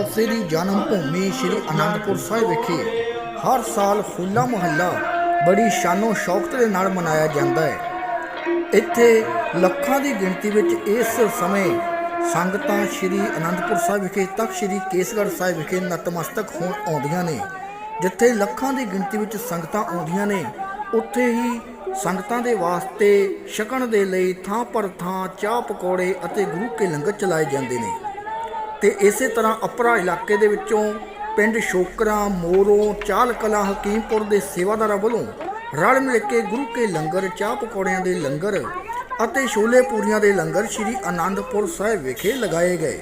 ਖਾਲਸੇ ਦੀ ਜਨਮ ਭੂਮੀ ਸ੍ਰੀ ਅਨੰਦਪੁਰ ਸਾਹਿਬ ਵਿਖੇ ਹਰ ਸਾਲ ਹੋਲਾ ਮਹੱਲਾ ਬੜੀ ਸ਼ਾਨੋ ਸ਼ੌਕਤ ਦੇ ਨਾਲ ਮਨਾਇਆ ਜਾਂਦਾ ਹੈ। ਇੱਥੇ ਲੱਖਾਂ ਦੀ ਗਿਣਤੀ ਵਿੱਚ ਇਸ ਸਮੇਂ ਸੰਗਤਾਂ ਸ੍ਰੀ ਅਨੰਦਪੁਰ ਸਾਹਿਬ ਵਿਖੇ ਤਖਤ ਸ੍ਰੀ ਕੇਸਗੜ੍ਹ ਸਾਹਿਬ ਵਿਖੇ ਨਤਮਸਤਕ ਹੋਣ ਆਉਂਦੀਆਂ ਨੇ। ਜਿੱਥੇ ਲੱਖਾਂ ਦੀ ਗਿਣਤੀ ਵਿੱਚ ਸੰਗਤਾਂ ਆਉਂਦੀਆਂ ਨੇ, ਉੱਥੇ ਹੀ ਸੰਗਤਾਂ ਦੇ ਵਾਸਤੇ ਛਕਣ ਦੇ ਲਈ ਥਾਂ ਪਰ ਥਾਂ ਚਾਹ ਪਕੌੜੇ ਅਤੇ ਗੁਰੂ ਕੇ ਲੰਗਰ ਚਲਾਏ ਜਾਂਦੇ ਨੇ। ਤੇ ਇਸੇ ਤਰ੍ਹਾਂ ਅਪਰਾ ਇਲਾਕੇ ਦੇ ਵਿੱਚੋਂ ਪਿੰਡ ਸ਼ੋਕਰਾ ਮੋਰੋਂ ਚਾਲ ਕਲਾ ਹਕੀਮਪੁਰ ਦੇ ਸੇਵਾਦਾਰਾਂ ਵੱਲੋਂ ਰਲ ਮਿਲ ਕੇ ਗੁਰੂ ਕੇ ਲੰਗਰ, ਚਾਹ ਪਕੌੜਿਆਂ ਦੇ ਲੰਗਰ ਅਤੇ ਛੋਲੇ ਪੂਰੀਆਂ ਦੇ ਲੰਗਰ ਸ੍ਰੀ ਆਨੰਦਪੁਰ ਸਾਹਿਬ ਵਿਖੇ ਲਗਾਏ ਗਏ।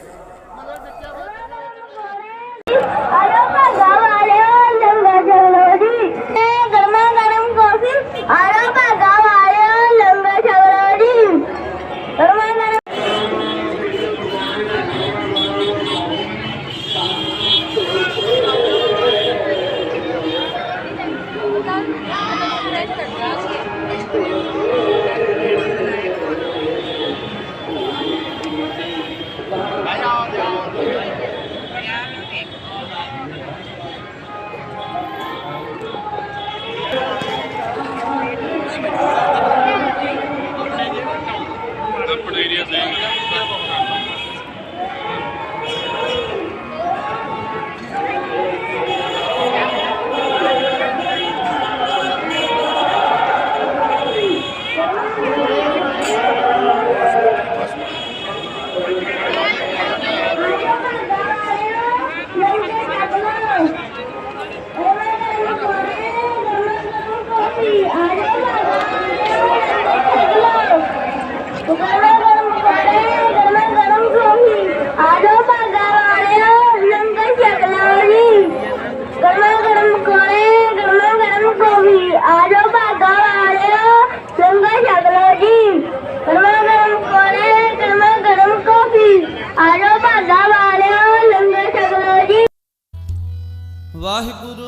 ਕਾਫੀ ਆਲੋ ਭਾਗਾ ਵਾਲਿਓ ਲੰਗਰ ਛਕ ਲਓ ਜੀ। ਗਰਮਾ ਗਰਮ ਕੋਲੇ ਗਰਮਾ ਗਰਮ ਕਾਫੀ। ਆਲੋ ਭਾਗਾ ਵਾਲਿਓ, ਲੰਗਰ ਛਕ ਲਓ ਜੀ। ਵਾਹਿਗੁਰੂ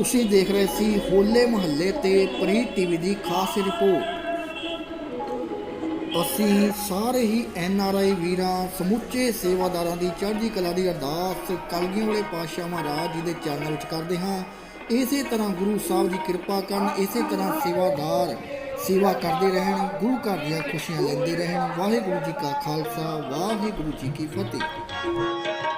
ਤੁਸੀਂ ਦੇਖ ਰਹੇ ਸੀ ਹੋਲੇ ਮਹੱਲੇ ਤੇ ਪ੍ਰੀ ਟੀਵੀ ਦੀ ਖਾਸ ਰਿਪੋਰਟ। ਅਸੀਂ ਸਾਰੇ ਹੀ ਐਨ ਆਰ ਆਈ ਵੀਰਾਂ, ਸਮੁੱਚੇ ਸੇਵਾਦਾਰਾਂ ਦੀ ਚੜ੍ਹਦੀ ਕਲਾ ਦੀ ਅਰਦਾਸ ਕਲਗੀਆਂ ਵਾਲੇ ਪਾਤਸ਼ਾਹ ਮਹਾਰਾਜ ਜੀ ਦੇ ਚਰਨਾਂ ਵਿੱਚ ਕਰਦੇ ਹਾਂ। ਇਸੇ ਤਰ੍ਹਾਂ ਗੁਰੂ ਸਾਹਿਬ ਦੀ ਕਿਰਪਾ ਕਰਨ, ਇਸੇ ਤਰ੍ਹਾਂ ਸੇਵਾਦਾਰ ਸੇਵਾ ਕਰਦੇ ਰਹਿਣ, ਗੁਰੂ ਘਰ ਦੀਆਂ ਖੁਸ਼ੀਆਂ ਲੈਂਦੇ ਰਹਿਣ। ਵਾਹਿਗੁਰੂ ਜੀ ਕਾ ਖਾਲਸਾ, ਵਾਹਿਗੁਰੂ ਜੀ ਕੀ ਫਤਿਹ।